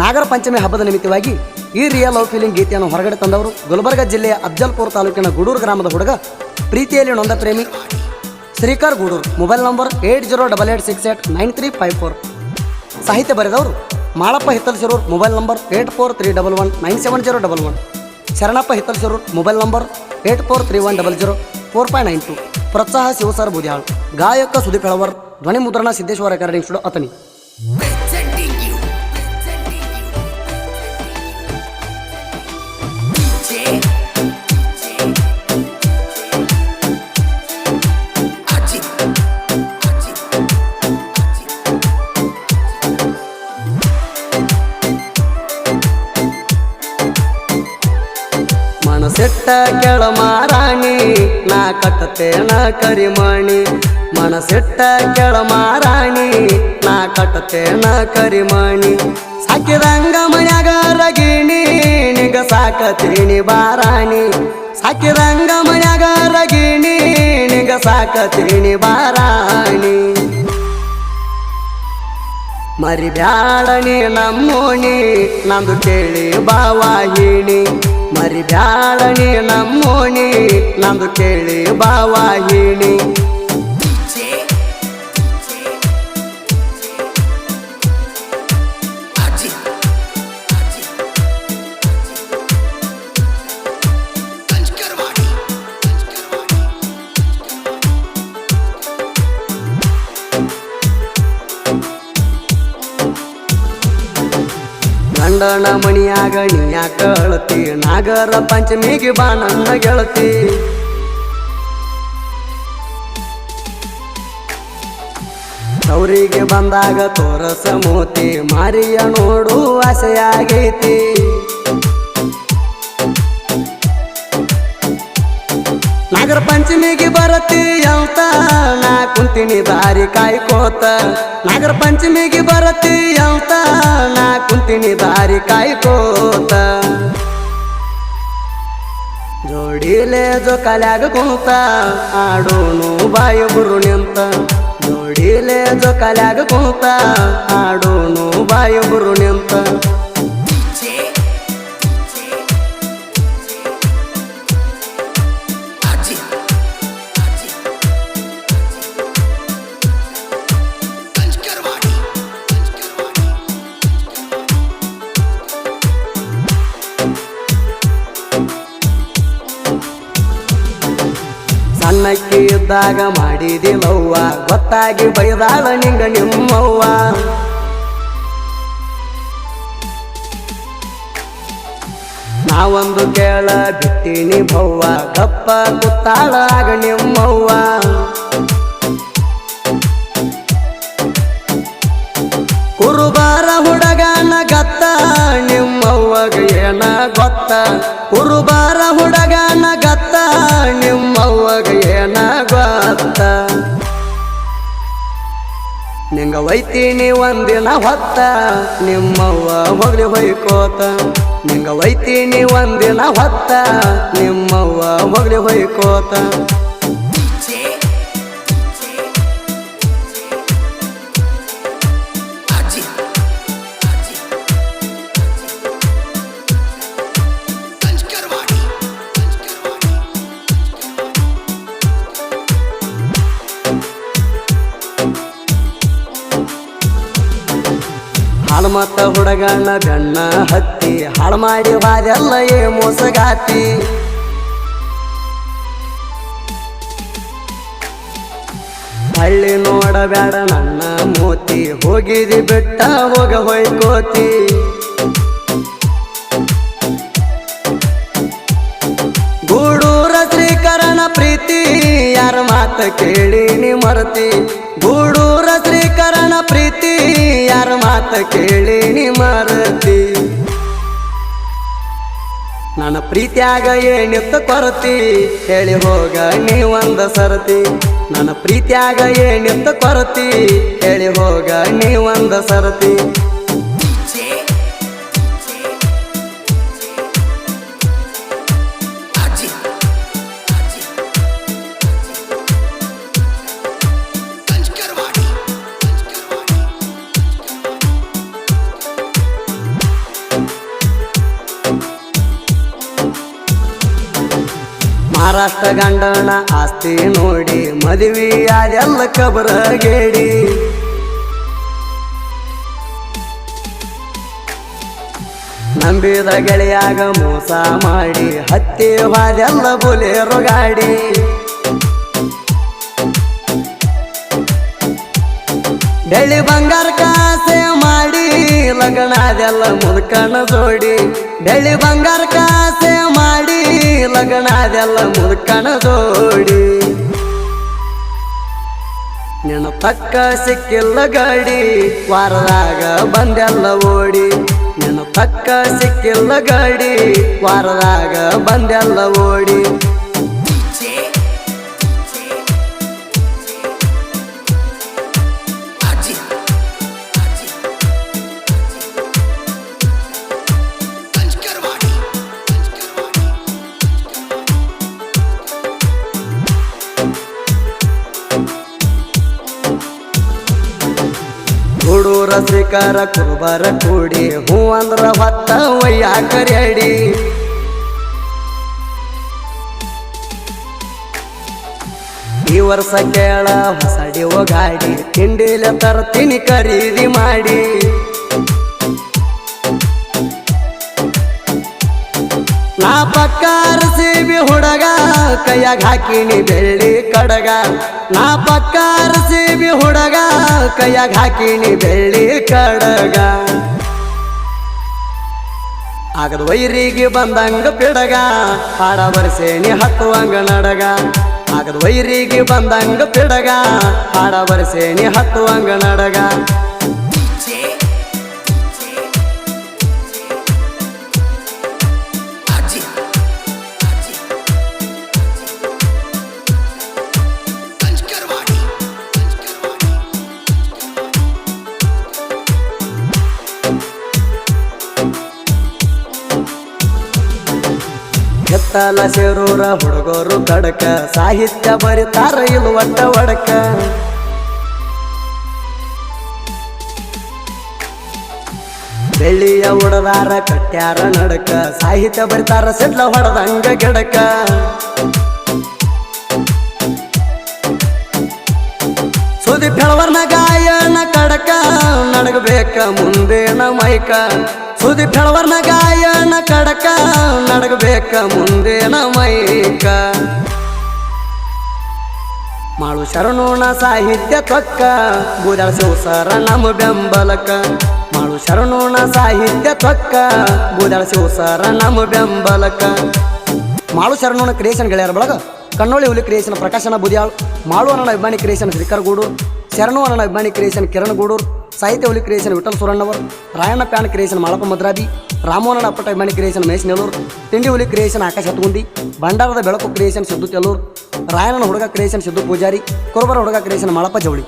ನಾಗರ ಪಂಚಮಿ ಹಬ್ಬದ ನಿಮಿತ್ತವಾಗಿ ಈ ರಿಯಲ್ ಲವ್ ಫೀಲಿಂಗ್ ಗೀತೆಯನ್ನು ಹೊರಗಡೆ ತಂದವರು ಗುಲ್ಬರ್ಗ ಜಿಲ್ಲೆಯ ಅಫ್ಜಲ್ಪುರ ತಾಲೂಕಿನ ಗೂಡೂರು ಗ್ರಾಮದ ಹುಡುಗ ಪ್ರೀತಿಯಲ್ಲಿ ನೊಂದ ಪ್ರೇಮಿ Shrikar Gudur. Mobile number eight zero double eight six eight nine three five four. ಸಾಹಿತ್ಯ ಬರೆದವರು Malappa Hittalsirur mobile number eight four three double one nine seven zero double one. Sharanappa Hittalsirur mobile number eight four three one double zero four five nine two. ಪ್ರೋತ್ಸಾಹ ಶಿವಸರ್ ಬುದ್ಯಾಳ್ ಗಾಯಕ ಸುದೀಪ್ ಹೆಳವರ್ ಧ್ವನಿ ಮುದ್ರಣ Siddeshwara studio Athani. ಮನಸ್ಸಿಟ್ಟ ಕೆಳ ಮಾರಾಣಿ, ನಾ ಕಟ್ಟತೇನ ಕರಿಮಣಿ. ಮನಸಿಟ್ಟ ಕೆಳ ಮಾರಾಣಿ, ನಾ ಕಟ್ಟತೇನ ಕರಿಮಣಿ. ಸಾಕಿದಂಗ ಮನ್ಯಾಗ ರಗಿಣಿ, ನಿಗ ಸಾಕತೀನಿ ಬಾರಾಣಿ. ಸಾಕಿದಂಗ ಮನ್ಯಾಗ ರಗಿಣಿ, ನಿಗ ಸಾಕತೀನಿ ಬಾರಾಣಿ. ಮರಿ ಬ್ಯಾಡನಿ ನಮ್ಮೋಣಿ, ನಂದು ಕೇಳಿ ಬಾವಾಹಿಣಿ. ಮರಿ ಬ್ಯಾಡನಿ ನಮ್ಮೋಣಿ ನಂದು ಕೇಳಿ ಬಾವಾಹಿಣಿ ಗಂಡನ ಮಣಿಯಾಗ ನೀ ಕಳತಿ ನಾಗರ ಪಂಚಮಿಗೆ ಬಾ ನನ್ನ ಗೆಳತಿ. ಅವರಿಗೆ ಬಂದಾಗ ತೋರಸ ಮೋತಿ, ಮಾರಿಯ ನೋಡು ಆಸೆಯಾಗೈತಿ. ನಾಗರ ಪಂಚಮಿಗೆ ಬರತಿ ಅಂತ ನಾ ಕುಂತಿನಿ ದಾರಿ ಕಾಯ್ಕೋತ. ನಾಗರ ಪಂಚಮಿಗೆ ಬರತಿ ಅಂತ ನಾ ಕುಂತಿನಿ ದಾರಿ ಕಾಯ್ಕೋತ. ಜೋಡಿಲೆ ಜೋಕಾಲ್ಯಾಗ ಕುಂತ ಆಡೋನು ಬುರು ನಿಂತ. ಜೋಡಿಲೆ ಜೋಕಾಲ್ಯಾಗ ಕುಂತ ಆಡೋನು ಬುರು ನಿಂತ. ಸಣ್ಣಕ್ಕಿ ಇದ್ದಾಗ ಮಾಡಿದಿಲ್ಲವ್ವ ಗೊತ್ತಾಗಿ ಬೈದಾಳ ನಿಂಗ ನಿಮ್ಮವ್ವ. ನಾವೊಂದು ಕೇಳ ಬಿಟ್ಟಿನಿ ಭವ್ವ ಕಪ್ಪ ಕುತ್ತಾಳ ನಿಮ್ಮವ್ವ. ಕುರುಬಾರ ಹುಡುಗನ ಗತ್ತ ನಿಮ್ಮವ್ವಗ ಏನ ಗೊತ್ತ? ಕುರುಬಾರ ಹುಡುಗನ ಗತ್ತ ನಿಮ್ಮವ್ವಗ ನಿಂಗ ಒಯ್ತೀನಿ ಒಂದಿನ ಹೊತ್ತ ನಿಮ್ಮವ್ವ ಹೋಗ್ಲಿ ಹೊಯ್ಕೋತ. ನಿಂಗ ಒಯ್ತೀನಿ ಒಂದಿನ ಹೊತ್ತ ನಿಮ್ಮವ್ವ ಹೋಗ್ಲಿ ಹೊಯ್ಕೋತ. ಹಾಳು ಮತ್ತ ಹುಡುಗನ ಗಣ್ಣ ಹತ್ತಿ ಹಾಳು ಮಾಡಿ ಬಾದೆಲ್ಲ ಏ ಮೋಸಗಾತಿ. ಹಳ್ಳಿ ನೋಡಬೇಡ ನನ್ನ ಮೋತಿ, ಹೋಗಿದಿ ಬೆಟ್ಟ ಹೋಗ ಹೊಯ್ಕೋತಿ. ಪ್ರೀತಿ, ಯಾರ ಮಾತ ಕೇಳಿ ನೀ ಮರತಿ. ಗೂಡೂರ ಶ್ರೀಕರಣ ಪ್ರೀತಿ, ಯಾರ ಮಾತ ಕೇಳಿ ನೀ ಮರತಿ. ನನ್ನ ಪ್ರೀತಿಯಾಗ ಏನಿತ್ತ ಕೊರತಿ? ಹೇಳಿ ಹೋಗ ನೀ ಒಂದ ಸರತಿ. ನನ್ನ ಪ್ರೀತಿಯಾಗ ಏನಿತ್ತ ಕೊರತಿ? ಹೇಳಿ ಹೋಗ ನೀ ಒಂದ ಸರತಿ. ಮಹಾರಾಷ್ಟ್ರ ಗಂಡನ ಆಸ್ತಿ ನೋಡಿ, ಮದುವೆ ಅದೆಲ್ಲ ಕಬರಗೇಡಿ ನಂಬಿದ ಗೆಳೆಯಾಗ ಮೋಸ ಮಾಡಿ ಹತ್ತಿ ಹಾದೆಲ್ಲ ಬುಲೇರು ಗಾಡಿ ಬೆಳ್ಳಿ ಬಂಗಾರ ಕಾಸೆ ಮಾಡಿ ಲಗ್ನಾದೆಲ್ಲ ಮುದುಕನ ಜೋಡಿ. ಬೆಳ್ಳಿ ಬಂಗಾರ ಕಾಸೆ ಲಗ್ನದೆಲ್ಲ ಓಡಿ ಜೋಡಿ ನಿನ್ನ ತಕ್ಕ ಸಿಕ್ಕಿಲ್ಲ ಗಾಡಿ, ವಾರದಾಗ ಬಂದೆಲ್ಲ ಓಡಿ. ನಿನ್ನ ತಕ್ಕ ಸಿಕ್ಕಿಲ್ಲ ಗಾಡಿ, ವಾರದಾಗ ಬಂದೆಲ್ಲ ಓಡಿ. ಶ್ರೀಕಾರ ಕುರುಬರ ಕೂಡಿ. ಹೂ ಅಂದ್ರ ಹೊತ್ತ ಕರೆಯಡಿ. ಈ ವರ್ಷ ಕೇಳ ಹೊಸಡಿ ಗಾಡಿ ತಿಂಡಿಲ ತರ್ತೀನಿ ಖರೀದಿ ಮಾಡಿ. ನಾ ಪಕ್ಕಾರ ಬಿ ಹುಡಗ ಕೈಯಾಗ ಹಾಕಿನಿ ಬೆಳ್ಳಿ ಕಡಗ. ನಾ ಪಕ್ಕಾರ ಸೇಬಿ ಹುಡಗ, ಕೈಯಾಗ ಹಾಕಿನಿ ಬೆಳ್ಳಿ ಕಡಗ. ಆಗದ ವೈರಿಗೆ ಬಂದಂಗ ಪಿಡಗ, ಹಾಡ ಬರ್ಸೇನಿ ಹತ್ತುವಂಗ ನಡಗ. ಆಗದ ವೈರಿಗೆ ಬಂದಂಗ ಪಿಡಗ, ಹಾಡ ಬರ್ಸೇನಿ ಹತ್ತುವಂಗ ನಡಗ. ಎತ್ತಲ ಸೇರೂರ ಹುಡುಗರು ಕಡಕ. ಸಾಹಿತ್ಯ ಬರಿತಾರ ಇದು ಒಟ್ಟ ಒಡಕ. ಬೆಳ್ಳಿಯ ಉಡದಾರ ಕಟ್ಯಾರ ನಡಕ. ಸಾಹಿತ್ಯ ಬರಿತಾರ ಸಿಡ್ಲ ಹೊಡೆದಂಗ ಗಿಡಕ. ಸುದಿ ಫೆಳವರ್ನ ಗಾಯನ ಕಡಕ. ನಡಗಬೇಕ ಮುಂದೇನ ಮೈಕ. ಸುದಿ ಫೆಳವರ್ನ ಗಾಯನ ಕಡಕ, ನಡಗಬೇಕ ಮುಂದೇನ ಮೈಕ ಮಾಡು ಶರಣೋಣ ಸಾಹಿತ್ಯ ತೊಕ್ಕ, ಬೂದಾಳ ಶಿವಸರ ನಮ್ಮ ಬೆಂಬಲಕ ಮಾಡು ಶರಣೋಣ ಸಾಹಿತ್ಯ ತೊಕ್ಕ, ಬೂದಾಳ ಶಿವಸರ ನಮ್ಮ ಬೆಂಬಲಕ ಮಾಳು ಶರಣೋಣ ಕ್ರಿಯೇಷನ್ ಗೆಳೆಯರ ಬಳಗ ಕಣ್ಣೋಳಿ ಹುಲಿ ಕ್ರಿಯೇಷನ್ ಪ್ರಕಾಶನ ಬುದಿಯಾಳ್. ಮಾಳು ಅನ್ನ ಅಭಿಮಾನಿ ಕ್ರಿಯೇಷನ್ ಶ್ರೀಕರ್ ಗೂಡೂರ್ ಶರಣು ಅನ್ನ ಅಭಿಮಾನಿ ಕ್ರಿಯೇಷನ್ ಕಿರಣ್ ಗೂಡೂರ್ ಸಾಹಿತ್ಯ ಹುಲಿ creation Vithal Suranavar Rayanna fan creation Malappa Madrabi ರಾಮೋಹನ ಅಪ್ಪಟ ಅಭಿಮಾನಿ ಕ್ರಿಯೇಷನ್ ಮಹೇಶ್ ನೆಲೂರ್ ತಿಂಡಿ ಹುಲಿ ಕ್ರಿಯೇಷನ್ ಆಕಾಶ ಹತ್ಗುಂದಿ ಭಂಡಾರದ ಬೆಳಕು ಕ್ರಿಯೇಷನ್ ಸಿದ್ದು ತೆಲೂರ್ ರಾಯಣ್ಣನ ಹುಡುಗ ಕ್ರಿಯೇಷನ್ ಸಿದ್ದು ಪೂಜಾರಿ ಕುರುಬರ ಹುಡುಗ ಕ್ರಿಯೇಷನ್ ಮಾಳಪ್ಪ ಜವಳಿ